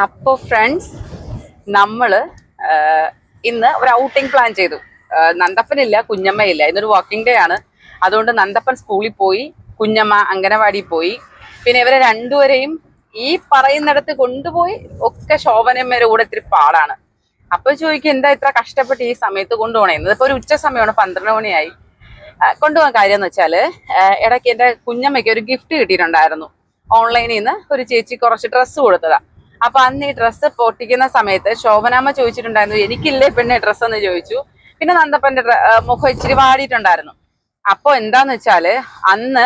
അപ്പോൾ ഫ്രണ്ട്സ് നമ്മൾ ഇന്ന് ഒരു ഔട്ടിംഗ് പ്ലാൻ ചെയ്തു. നന്ദപ്പനില്ല കുഞ്ഞമ്മയില്ല. ഇന്നൊരു വാക്കിംഗ് ഡേ ആണ്. അതുകൊണ്ട് നന്ദപ്പൻ സ്കൂളിൽ പോയി കുഞ്ഞമ്മ അംഗനവാടി പോയി. പിന്നെ ഇവരെ രണ്ടുപേരെയും ഈ പറയുന്നിടത്ത് കൊണ്ടുപോയി ഒക്കെ ശോഭനമ്മയുടെ കൂടെ ഇത്തിരി പാടാണ്. അപ്പൊ ചോദിക്കും എന്താ ഇത്ര കഷ്ടപ്പെട്ട് ഈ സമയത്ത് കൊണ്ടുപോകണേ ഇന്നിപ്പോ ഒരു ഉച്ച സമയമാണ് പന്ത്രണ്ട് മണിയായി. കൊണ്ടുപോകാൻ കാര്യം എന്ന് വെച്ചാൽ ഇടയ്ക്ക് എന്റെ കുഞ്ഞമ്മയ്ക്ക് ഒരു ഗിഫ്റ്റ് കിട്ടിയിട്ടുണ്ടായിരുന്നു. ഓൺലൈനിൽ നിന്ന് ഒരു ചേച്ചി കുറച്ച് ഡ്രസ്സ് കൊടുത്തതാ. അപ്പൊ അന്ന് ഈ ഡ്രസ്സ് പൊട്ടിക്കുന്ന സമയത്ത് ശോഭനാമ്മ ചോദിച്ചിട്ടുണ്ടായിരുന്നു എനിക്കില്ലേ പെണ്ണെ ഡ്രസ്സ് എന്ന്? ചോദിച്ചു. പിന്നെ നന്ദപ്പന്റെ മുഖം ഇച്ചിരി വാടിയിട്ടുണ്ടായിരുന്നു. അപ്പൊ എന്താന്ന് വെച്ചാൽ അന്ന്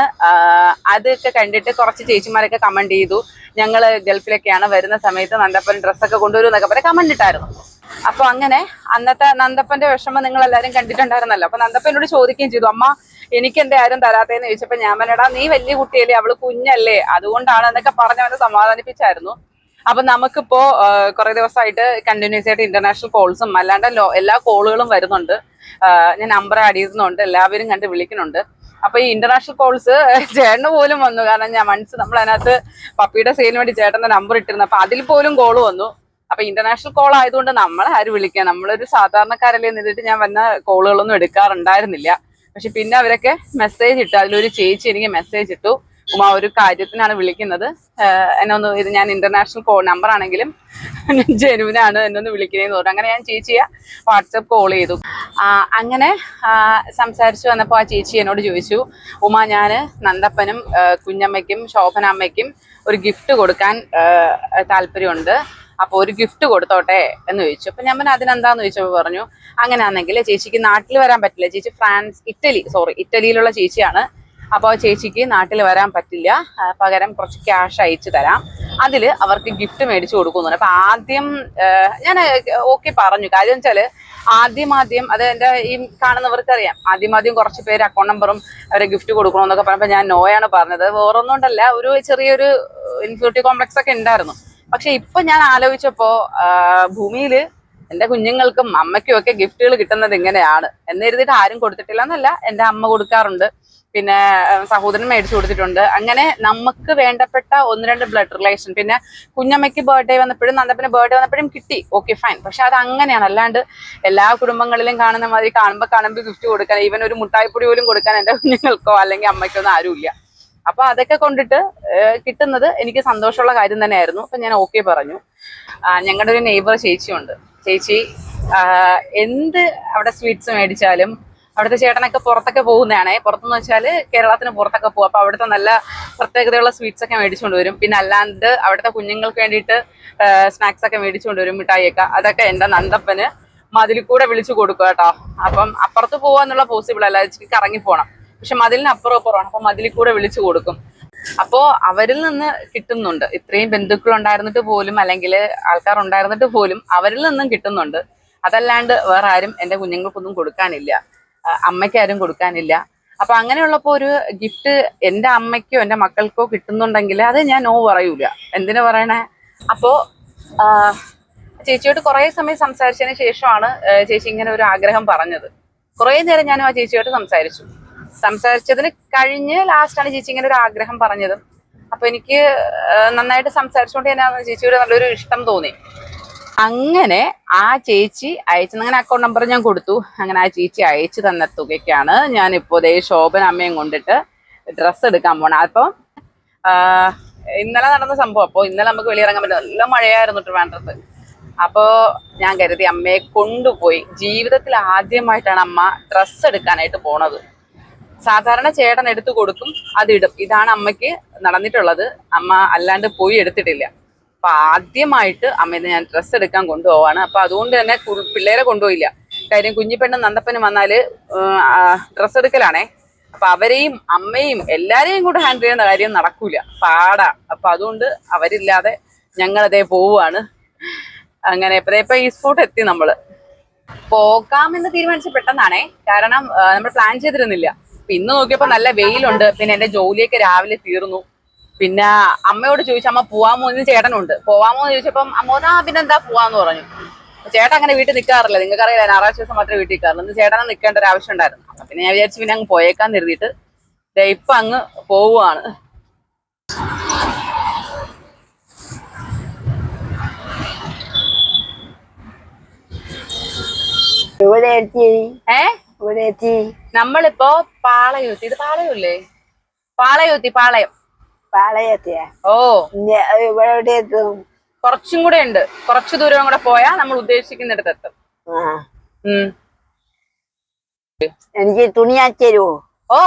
അതൊക്കെ കണ്ടിട്ട് കുറച്ച് ചേച്ചിമാരൊക്കെ കമന്റ് ചെയ്തു. ഞങ്ങൾ ഗൾഫിലൊക്കെയാണ് വരുന്ന സമയത്ത് നന്ദപ്പൻ ഡ്രസ്സൊക്കെ കൊണ്ടുവരും എന്നൊക്കെ പറഞ്ഞ് കമന്റ് ഇട്ടായിരുന്നു. അപ്പൊ അങ്ങനെ അന്നത്തെ നന്ദപ്പന്റെ വിഷമം നിങ്ങൾ എല്ലാരും കണ്ടിട്ടുണ്ടായിരുന്നല്ലോ. അപ്പൊ നന്ദപ്പനോട് ചോദിക്കുകയും ചെയ്തു അമ്മ എനിക്ക് എന്റെ ആരും തരാത്തേന്ന്? ചോദിച്ചപ്പോ ഞാൻ പറഞ്ഞടാ നീ വലിയ കുട്ടിയല്ലേ അവൾ കുഞ്ഞല്ലേ അതുകൊണ്ടാണ് എന്നൊക്കെ പറഞ്ഞ് അവനെ സമാധാനിപ്പിച്ചായിരുന്നു. അപ്പൊ നമുക്കിപ്പോ കുറെ ദിവസമായിട്ട് കണ്ടിന്യൂസ് ആയിട്ട് ഇന്റർനാഷണൽ കോൾസും അല്ലാണ്ട് എല്ലാ കോളുകളും വരുന്നുണ്ട്. ഞാൻ നമ്പർ ആഡ് ചെയ്യുന്നുണ്ട്. എല്ലാവരും കണ്ട് വിളിക്കുന്നുണ്ട്. അപ്പൊ ഈ ഇന്റർനാഷണൽ കോൾസ് ചേട്ടന് പോലും വന്നു. കാരണം ഞാൻ മനസ്സ് നമ്മൾ അതിനകത്ത് പപ്പിയുടെ സെയിലിന് വേണ്ടി ചേട്ടന്റെ നമ്പർ ഇട്ടിരുന്നു. അപ്പൊ അതിൽ പോലും കോൾ വന്നു. അപ്പൊ ഇന്റർനാഷണൽ കോൾ ആയതുകൊണ്ട് നമ്മളെ ആര് വിളിക്കുക നമ്മളൊരു സാധാരണക്കാരല്ലേ നിന്നിട്ട് ഞാൻ വന്ന കോളുകളൊന്നും എടുക്കാറുണ്ടായിരുന്നില്ല. പക്ഷെ പിന്നെ അവരൊക്കെ മെസ്സേജ് ഇട്ടു. അതിലൊരു ചേച്ചി എനിക്ക് മെസ്സേജ് ഇട്ടു. ഉമ്മ ഒരു കാര്യത്തിനാണ് വിളിക്കുന്നത്. എന്നെ ഒന്ന് ഇത് ഞാൻ ഇന്റർനാഷണൽ കോൾ നമ്പർ ആണെങ്കിലും ജനുവിനാണ് എന്നെ ഒന്ന് വിളിക്കുന്നതെന്ന് പറഞ്ഞു. അങ്ങനെ ഞാൻ ചേച്ചിയെ വാട്സപ്പ് കോൾ ചെയ്തു. അങ്ങനെ സംസാരിച്ചു വന്നപ്പോൾ ആ ചേച്ചി എന്നോട് ചോദിച്ചു ഉമ ഞാൻ നന്ദപ്പനും കുഞ്ഞമ്മയ്ക്കും ശോഭനാമ്മയ്ക്കും ഒരു ഗിഫ്റ്റ് കൊടുക്കാൻ താല്പര്യമുണ്ട്. അപ്പോൾ ഒരു ഗിഫ്റ്റ് കൊടുത്തോട്ടെ? എന്ന് ചോദിച്ചു. അപ്പം ഞാൻ പിന്നെ അതിനെന്താന്ന്? ചോദിച്ചപ്പോൾ പറഞ്ഞു അങ്ങനെയാണെങ്കിൽ ചേച്ചിക്ക് നാട്ടിൽ വരാൻ പറ്റില്ല. ചേച്ചി ഫ്രാൻസ് ഇറ്റലി സോറി ഇറ്റലിയിലുള്ള ചേച്ചിയാണ്. അപ്പോൾ ചേച്ചിക്ക് നാട്ടിൽ വരാൻ പറ്റില്ല. പകരം കുറച്ച് ക്യാഷ് അയച്ചു തരാം. അതിൽ അവർക്ക് ഗിഫ്റ്റ് മേടിച്ചു കൊടുക്കുന്നുണ്ട്. അപ്പം ആദ്യം ഞാൻ ഓക്കെ പറഞ്ഞു. കാര്യം വെച്ചാൽ ആദ്യം ആദ്യം അത് എന്റെ ഈ കാണുന്നവർക്ക് അറിയാം ആദ്യം ആദ്യം കുറച്ച് പേര് അക്കൗണ്ട് നമ്പറും അവരെ ഗിഫ്റ്റ് കൊടുക്കണമെന്നൊക്കെ പറഞ്ഞപ്പോൾ ഞാൻ നോയാണ് പറഞ്ഞത്. വേറൊന്നുകൊണ്ടല്ല ഒരു ചെറിയൊരു ഇൻഫ്യൂരിറ്റി കോംപ്ലക്സ് ഒക്കെ ഉണ്ടായിരുന്നു. പക്ഷെ ഇപ്പം ഞാൻ ആലോചിച്ചപ്പോൾ ഭൂമിയിൽ എന്റെ കുഞ്ഞുങ്ങൾക്കും അമ്മയ്ക്കും ഒക്കെ ഗിഫ്റ്റുകൾ കിട്ടുന്നത് ഇങ്ങനെയാണ്. എന്നെഴുതിയിട്ട് ആരും കൊടുത്തിട്ടില്ല എന്നല്ല എന്റെ അമ്മ കൊടുക്കാറുണ്ട്. പിന്നെ സഹോദരൻ മേടിച്ചു കൊടുത്തിട്ടുണ്ട്. അങ്ങനെ നമുക്ക് വേണ്ടപ്പെട്ട ഒന്ന് രണ്ട് ബ്ലഡ് റിലേഷൻ പിന്നെ കുഞ്ഞമ്മയ്ക്ക് ബർത്ത്ഡേ വന്നപ്പോഴും നന്ദപ്പന് ബർത്ത്ഡേ വന്നപ്പോഴും കിട്ടി. ഓക്കെ ഫൈൻ പക്ഷെ അത് അങ്ങനെയാണ്. അല്ലാണ്ട് എല്ലാ കുടുംബങ്ങളിലും കാണുന്ന മാതിരി കാണുമ്പോൾ കാണുമ്പോൾ ഗിഫ്റ്റ് കൊടുക്കാൻ ഈവൻ ഒരു മുട്ടായിപ്പൊടി പോലും കൊടുക്കാൻ എന്റെ കുഞ്ഞുങ്ങൾക്കോ അല്ലെങ്കിൽ അമ്മയ്ക്കൊന്നും ആരുമില്ല. അപ്പൊ അതൊക്കെ കൊണ്ടിട്ട് കിട്ടുന്നത് എനിക്ക് സന്തോഷമുള്ള കാര്യം തന്നെയായിരുന്നു. അപ്പൊ ഞാൻ ഓക്കെ പറഞ്ഞു. ഞങ്ങളുടെ ഒരു നെയ്ബർ ചേച്ചിയുണ്ട്. ചേച്ചി എന്ത് അവിടെ സ്വീറ്റ്സ് മേടിച്ചാലും അവിടുത്തെ ചേട്ടനൊക്കെ പുറത്തൊക്കെ പോകുന്നതാണേ. പുറത്തെന്ന് വെച്ചാൽ കേരളത്തിന് പുറത്തൊക്കെ പോകും. അപ്പൊ അവിടുത്തെ നല്ല പ്രത്യേകതയുള്ള സ്വീറ്റ്സ് ഒക്കെ മേടിച്ചുകൊണ്ട് വരും. പിന്നെ അല്ലാണ്ട് അവിടുത്തെ കുഞ്ഞുങ്ങൾക്ക് വേണ്ടിയിട്ട് സ്നാക്സ് ഒക്കെ മേടിച്ചുകൊണ്ട് വരും മിഠായിയൊക്കെ. അതൊക്കെ എന്റെ നന്ദപ്പന് മതിൽ കൂടെ വിളിച്ചു കൊടുക്കുക കേട്ടോ. അപ്പം അപ്പുറത്ത് പോവാന്നുള്ള പോസിബിൾ അല്ല. കറങ്ങി പോകണം പക്ഷെ മതിലിന് അപ്പുറം അപ്പുറമാണ്. അപ്പൊ മതിലിൽ കൂടെ വിളിച്ചു കൊടുക്കും. അപ്പോ അവരിൽ നിന്ന് കിട്ടുന്നുണ്ട്. ഇത്രയും ബന്ധുക്കൾ ഉണ്ടായിരുന്നിട്ട് പോലും അല്ലെങ്കിൽ ആൾക്കാർ ഉണ്ടായിരുന്നിട്ട് പോലും അവരിൽ നിന്നും കിട്ടുന്നുണ്ട്. അതല്ലാണ്ട് വേറെ ആരും എന്റെ കുഞ്ഞുങ്ങൾക്കൊന്നും കൊടുക്കാനില്ല. അമ്മയ്ക്കാരും കൊടുക്കാനില്ല. അപ്പൊ അങ്ങനെയുള്ളപ്പോ ഒരു ഗിഫ്റ്റ് എന്റെ അമ്മയ്ക്കോ എന്റെ മക്കൾക്കോ കിട്ടുന്നുണ്ടെങ്കിൽ അത് ഞാൻ നോ പറയൂല. എന്തിനു പറയണേ? അപ്പോ ചേച്ചിയോട് കുറെ സമയം സംസാരിച്ചതിന് ശേഷമാണ് ചേച്ചി ഇങ്ങനെ ഒരു ആഗ്രഹം പറഞ്ഞത്. കുറേ നേരം ഞാൻ ആ ചേച്ചിയോട് സംസാരിച്ചു. സംസാരിച്ചതിന് കഴിഞ്ഞ് ലാസ്റ്റാണ് ചേച്ചി ഇങ്ങനെ ഒരു ആഗ്രഹം പറഞ്ഞത്. അപ്പൊ എനിക്ക് നന്നായിട്ട് സംസാരിച്ചുകൊണ്ട് തന്നെ ചേച്ചിയോട് നല്ലൊരു ഇഷ്ടം തോന്നി. അങ്ങനെ ആ ചേച്ചി അയച്ചു അങ്ങനെ അക്കൗണ്ട് നമ്പർ ഞാൻ കൊടുത്തു. അങ്ങനെ ആ ചേച്ചി അയച്ചു തന്ന തുകയ്ക്കാണ് ഞാൻ ഇപ്പോ ദേ ശോഭന അമ്മയും കൊണ്ടിട്ട് ഡ്രസ്സ് എടുക്കാൻ പോണേ. അപ്പം ഇന്നലെ നടന്ന സംഭവം. അപ്പോൾ ഇന്നലെ നമുക്ക് വെളിയിറങ്ങാൻ പറ്റില്ല. നല്ല മഴയായിരുന്നു ട്രിവാൻഡ്രത്ത് അപ്പോ ഞാൻ കരുതി അമ്മയെ കൊണ്ടുപോയി. ജീവിതത്തിൽ ആദ്യമായിട്ടാണ് അമ്മ ഡ്രസ്സ് എടുക്കാനായിട്ട് പോണത്. സാധാരണ ചേട്ടൻ എടുത്തു കൊടുക്കും അതിടും ഇതാണ് അമ്മയ്ക്ക് നടന്നിട്ടുള്ളത്. അമ്മ അല്ലാണ്ട് പോയി എടുത്തിട്ടില്ല. അപ്പൊ ആദ്യമായിട്ട് അമ്മേനെ ഞാൻ ഡ്രസ്സ് എടുക്കാൻ കൊണ്ടുപോവാണ്. അപ്പൊ അതുകൊണ്ട് തന്നെ പിള്ളേരെ കൊണ്ടുപോയില്ല. കാര്യം കുഞ്ഞിപ്പെണ്ണും നന്ദപ്പനും വന്നാൽ ഡ്രസ്സ് എടുക്കലാണേ. അപ്പൊ അവരെയും അമ്മയും എല്ലാരെയും കൂടെ ഹാൻഡിൽ ചെയ്യുന്ന കാര്യം നടക്കൂല. പാടാ. അപ്പൊ അതുകൊണ്ട് അവരില്ലാതെ ഞങ്ങൾ ഞങ്ങളതേ പോവുകയാണ് അങ്ങനെ ഇപ്പൊ ഇപ്പൊ ഈ സ്പോട്ട് എത്തി നമ്മൾ. പോകാമെന്ന് തീരുമാനിച്ച പെട്ടെന്നാണേ. കാരണം നമ്മൾ പ്ലാൻ ചെയ്തിരുന്നില്ല. ഇന്ന് നോക്കിയപ്പോ നല്ല വെയിലുണ്ട്. പിന്നെ എന്റെ ജോലിയൊക്കെ രാവിലെ തീർന്നു. പിന്നെ അമ്മയോട് ചോദിച്ചു അമ്മ പോവാമോ? എന്ന് ചേട്ടനുണ്ട്. പോവാമോ എന്ന് ചോദിച്ചപ്പം അമ്മ പിന്നെ എന്താ പോവാന്ന് പറഞ്ഞു. ചേട്ടൻ അങ്ങനെ വീട്ടിൽ നിൽക്കാറില്ല നിങ്ങൾക്ക് അറിയില്ല ഞായറാഴ്ച ദിവസം മാത്രമേ വീട്ടിൽ നിൽക്കാറുള്ളൂ ഇന്ന് ചേട്ടനെ നിൽക്കേണ്ട ഒരു ആവശ്യം ഉണ്ടായിരുന്നു. അപ്പൊ പിന്നെ ഞാൻ വിചാരിച്ചു പിന്നെ അങ്ങ് പോയേക്കാൻ നിർത്തിയിട്ട് ഇപ്പൊ അങ്ങ് പോവുകയാണ്. നമ്മളിപ്പോ പാളയൂത്തി. ഇത് പാളയൂല്ലേ പാളയൂത്തി പാളയം. പാളയത്തിയ. ഓ. ഇവിടെ എവിടെ എത്തും കുറച്ചും കൂടെ ഉണ്ട്. കുറച്ചു ദൂരം കൂടെ പോയാ നമ്മൾ ഉദ്ദേശിക്കുന്നിടത്ത് എത്തും എനിക്ക് തുണി അച്ചരുവോ ഓ.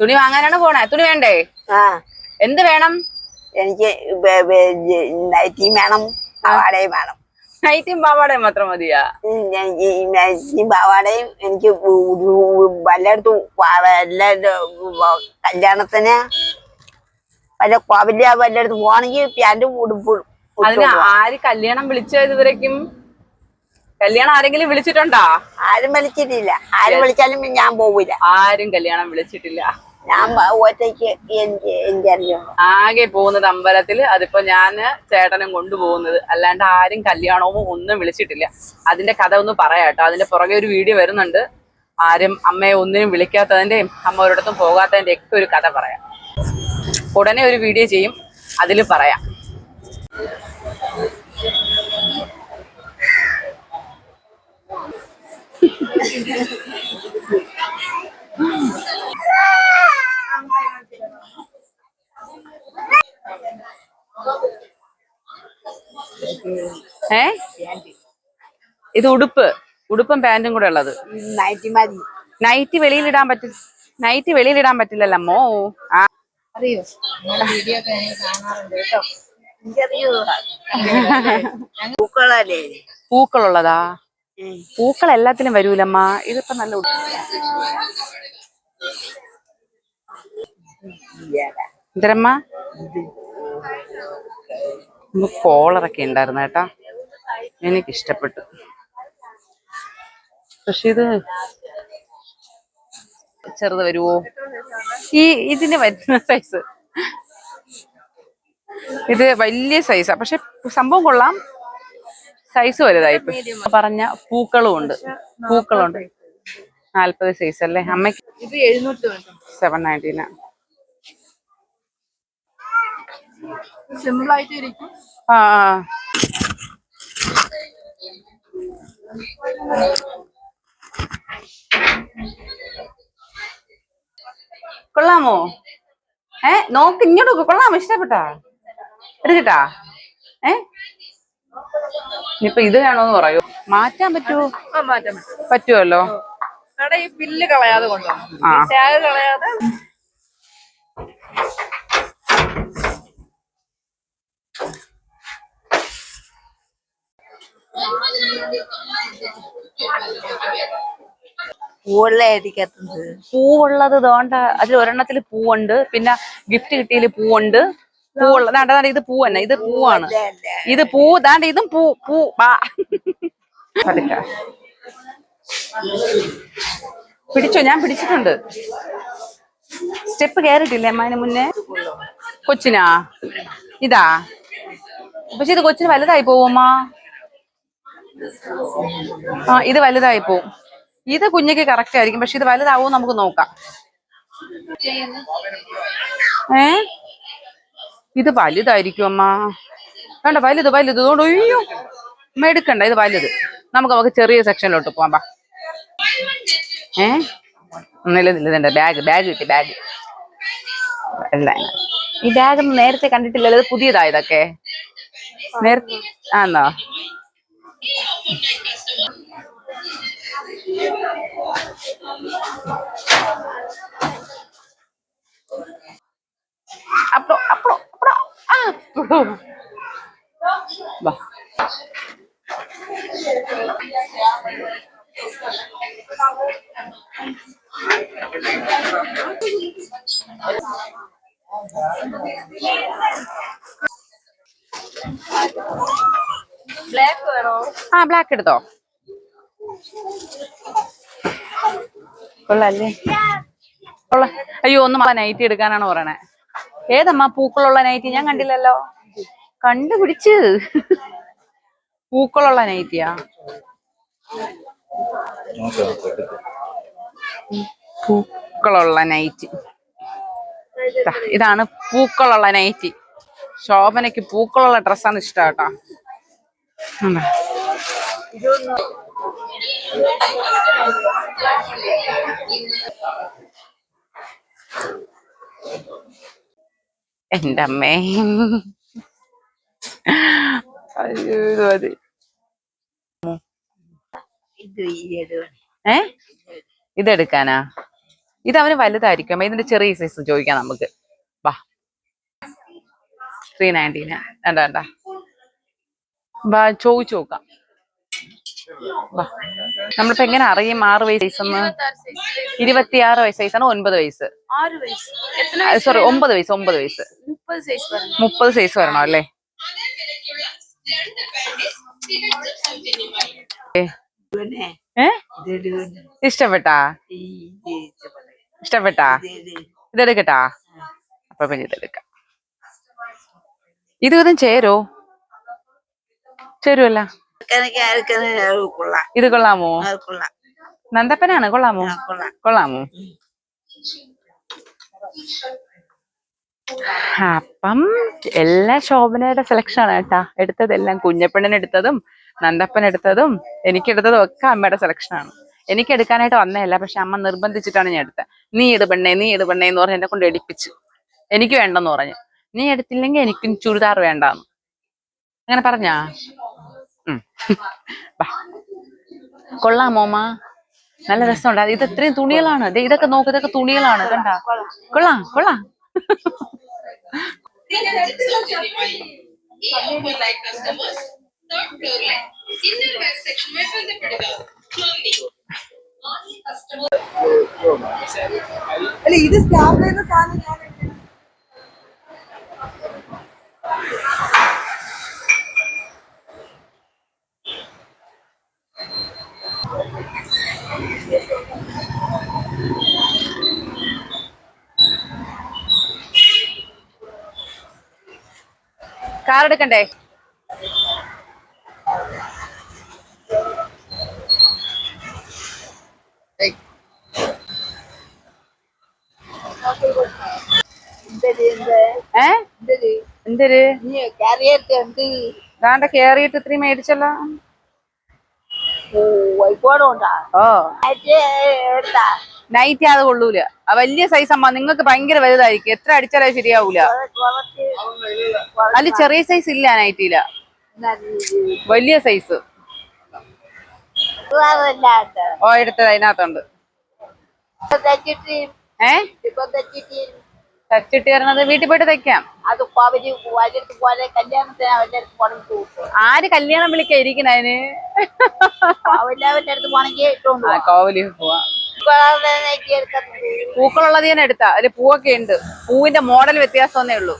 തുണി വാങ്ങാനാണ് പോണേ. തുണി വേണ്ടേ? ആ. എന്ത് വേണം? എനിക്ക് നൈറ്റിയും വേണം പാവാടയും വേണം. നൈറ്റിയും പാവാടയും മാത്രം മതിയാ? നൈറ്റിയും പാവാടയും എനിക്ക് വല്ലയിടത്തും വല്ല കല്യാണത്തിന് വല്ല കോവില്ല വല്ലയിടത്ത് പോവാണെങ്കിൽ പ്യാന്റും ഉടുപ്പും അതിന് ആര് കല്യാണം വിളിച്ചത് ഇതുവരേക്കും? കല്യാണം ആരെങ്കിലും വിളിച്ചിട്ടുണ്ടോ? ആരും വിളിച്ചിട്ടില്ല. ആരും വിളിച്ചാലും ഞാൻ പോവില്ല ആരും കല്യാണം വിളിച്ചിട്ടില്ല. ഞാൻ ഒറ്റയ്ക്ക് ആകെ പോകുന്നത് അമ്പലത്തിൽ. അതിപ്പോ ഞാൻ ചേട്ടനും കൊണ്ടുപോകുന്നത് അല്ലാണ്ട് ആരും കല്യാണവും ഒന്നും വിളിച്ചിട്ടില്ല. അതിന്റെ കഥ ഒന്ന് പറയാട്ടോ അതിന്റെ പുറകെ ഒരു വീഡിയോ വരുന്നുണ്ട്. ആരും അമ്മയെ ഒന്നിനും വിളിക്കാത്തതിന്റെയും അമ്മ ഒരിടത്തും പോകാത്തതിന്റെ ഒക്കെ ഒരു കഥ പറയാം. ഉടനെ ഒരു വീഡിയോ ചെയ്യും. അതിൽ പറയാം. ഏ? ഇത് ഉടുപ്പ്. ഉടുപ്പും പാന്റും കൂടെ ഉള്ളത്. നൈറ്റി വെളിയിലിടാൻ പറ്റില്ല. നൈറ്റ് വെളിയിലിടാൻ പറ്റില്ലല്ലോ അമ്മോ. ആ. അറിയോ വീഡിയോ ഒക്കെ കാണാറുണ്ട് കേട്ടോ. പൂക്കളല്ലേ? പൂക്കളുള്ളതാ? പൂക്കൾ എല്ലാത്തിനും വരൂലമ്മ. ഇതിപ്പോ നല്ല. എന്തരമ്മ? കോളറൊക്കെ ഉണ്ടായിരുന്നു കേട്ടാ. എനിക്ക് ഇഷ്ടപ്പെട്ടു പക്ഷെ ഇത് ചെറുത് വരുവോ? ഈ ഇതിന് വരുന്ന സൈസ് ഇത് വലിയ സൈസാ പക്ഷെ സംഭവം കൊള്ളാം. സൈസ് വലുതായി പറഞ്ഞ പൂക്കളും ഉണ്ട്. പൂക്കളുണ്ട്. നാല്പത് സൈസ് അല്ലേ? അമ്മയ്ക്ക് ഇത് എഴുന്നൂറ്റി സെവൻ നയന്റീന സിമ്പിൾ ആയിട്ട് ഇരിക്കും ആ ആ. കൊള്ളാമോ? ഏ? നോക്ക് ഇങ്ങോട്ട് നോക്ക്. കൊള്ളാമോ? ഇഷ്ടപ്പെട്ടാ? എടുക്കട്ടാ? ഏ? ഇനിയിപ്പൊ ഇത് വേണോന്ന് പറയൂ. മാറ്റാൻ പറ്റുമോ ആ മാറ്റാൻ പറ്റും. പറ്റുമല്ലോ ഈ പില്ല് കളയാതെ കൊണ്ടുപോകും ആ. ടാഗ് കളയാതെ. പൂവെള്ളായിരിക്കത്തുന്നത് പൂവുള്ളത് തോണ്ട അതിൽ ഒരെണ്ണത്തിൽ പൂവുണ്ട്. പിന്നെ ഗിഫ്റ്റ് കിട്ടിയതിൽ പൂവുണ്ട്. പൂവുള്ളത് ദാണ്ട ദാണ്ട ഇത് പൂ തന്നെ. ഇത് പൂവാണ്. ഇത് പൂ ദാണ്ട ഇതും പൂ പൂ വാ പിടിച്ചോ? ഞാൻ പിടിച്ചിട്ടുണ്ട്. സ്റ്റെപ്പ് കയറിട്ടില്ലേ അമ്മ മുന്നേ? കൊച്ചിനാ? ഇതാ. പക്ഷെ ഇത് കൊച്ചിന് വലുതായി പോവുമ്മ ആ ഇത് വലുതായി പോവും. ഇത് കുഞ്ഞിക്ക് കറക്റ്റ് ആയിരിക്കും. പക്ഷെ ഇത് വലുതാവോ നമുക്ക് നോക്കാം. ഏ? ഇത് വലുതായിരിക്കും അമ്മ. വേണ്ട വലുത് വലുത്. ഇതുകൊണ്ട് ഒയ്യോ. അമ്മ എടുക്കണ്ട ഇത് വലുത്. നമുക്ക് നമുക്ക് ചെറിയ സെക്ഷനിലോട്ട് പോവാം ബാ ഏ? ഒന്നില്ല ഇല്ല ബാഗ് ബാഗ് കിട്ടി ബാഗ് അല്ല ഈ ബാഗ് നേരത്തെ കണ്ടിട്ടില്ലല്ലോ ഇത് പുതിയതാ ഇതൊക്കെ. നേരത്തെ ആന്നോ? വാ ബ്ലാക്ക് വേണോ ആ ബ്ലാക്ക് എടുത്തോ? കൊള്ളല്ലേ? കൊള്ള. അയ്യോ ഒന്ന് നൈറ്റി എടുക്കാനാണ് പറയണേ. ഏതമ്മ പൂക്കളുള്ള നൈറ്റി ഞാൻ കണ്ടില്ലല്ലോ. കണ്ടുപിടിച്ച്. പൂക്കളുള്ള നൈറ്റിയാ പൂക്കളുള്ള നൈറ്റ് ഇതാണ് പൂക്കളുള്ള നൈറ്റി ശോഭനയ്ക്ക് പൂക്കളുള്ള ഡ്രസ്സാണ് ഇഷ്ടം കേട്ടോ. എന്റെ അമ്മേ. അയ്യോ ഇത് ഏ? ഇതെടുക്കാനാ? ഇത് അവന് വലുതായിരിക്കും ഇതിന്റെ ചെറിയ സൈസ് ചോദിക്കാം നമുക്ക്. വാ. ത്രീ നയന്റീന് വേണ്ട വേണ്ട. വാ ചോദിച്ചു നോക്കാം. വാ. നമ്മളിപ്പോ എങ്ങനെ അറിയും ആറ് വയസ്സ് ഇരുപത്തിയാറ് വയസ്സ് വയസ്സാണ് ഒൻപത് വയസ്സ്. സോറി ഒമ്പത് വയസ്സ് ഒമ്പത് വയസ്സ്. മുപ്പത് സൈസ് വരണം അല്ലേ? ഇഷ്ടപ്പെട്ടാ? ഇഷ്ടപ്പെട്ടു. ഇഷ്ടപ്പെട്ടാ? ഇത് ഇത്. ഇതെടുക്കട്ടാ? അപ്പൊ പിന്നെ ഇതെടുക്കാം. ഇത് ഇതും ചേരോ? കൊള്ളാം. ഇത് കൊള്ളാമോ? നന്ദപ്പനാണ് കൊള്ളാമോ? കൊള്ളാമോ? അപ്പം എല്ലാം ശോഭനയുടെ സെലക്ഷൻ ആണ് കേട്ടാ. എടുത്തതെല്ലാം കുഞ്ഞപ്പൻ എടുത്തതും നന്ദപ്പൻ എടുത്തതും എനിക്കെടുത്തതും ഒക്കെ അമ്മയുടെ സെലക്ഷൻ ആണ്. എനിക്ക് എടുക്കാനായിട്ട് വന്നതല്ല പക്ഷെ അമ്മ നിർബന്ധിച്ചിട്ടാണ് ഞാൻ എടുത്തത്. നീ ഇട് നീ ഇട് എന്ന് പറഞ്ഞ് എന്നെ കൊണ്ട് എടുപ്പിച്ചു. എനിക്ക് വേണ്ടെന്ന് പറഞ്ഞു. നീ എടുത്തില്ലെങ്കിൽ എനിക്കും ചുരിദാർ വേണ്ടാന്ന്. അങ്ങനെ പറഞ്ഞാ? കൊള്ളാം മോമാ. നല്ല രസമുണ്ട്. ഇത് ഇത്രയും തുണികളാണ്. ഇതൊക്കെ നോക്ക് ഇതൊക്കെ തുണികളാണ്. കണ്ടാ? കൊള്ളാം കൊള്ളാം. അല്ല ഇത് സ്റ്റാഫ് ചെയ്യുന്ന സാധനം ഞാൻ കാർ എടുക്കണ്ടേ? എന്തര്? ദാണ്ട കേറിയിട്ട് ഇത്രയും മേടിച്ചല്ലോ. ഓ നൈറ്റ് അത് കൊള്ളൂല. ആ വലിയ സൈസ് അമ്മ നിങ്ങൾക്ക് ഭയങ്കര വലുതായിരിക്കും. എത്ര അടിച്ചാലും ശരിയാവൂല. അതിൽ ചെറിയ സൈസ് ഇല്ല നൈറ്റിയില വലിയ സൈസ് ഓ എടുത്തത് അതിനകത്തുണ്ട്. തച്ചിട്ട് തരണത് വീട്ടിൽ പോയിട്ട് തയ്ക്കാം. ആര് കല്യാണം വിളിക്കാ ഇരിക്കണ അതിന്? കോവലി പോവാ. പൂക്കളുള്ളത് ഞാൻ എടുത്താ. അതിൽ പൂവൊക്കെ ഉണ്ട്. പൂവിന്റെ മോഡൽ വ്യത്യാസമൊന്നേ ഉള്ളൂ.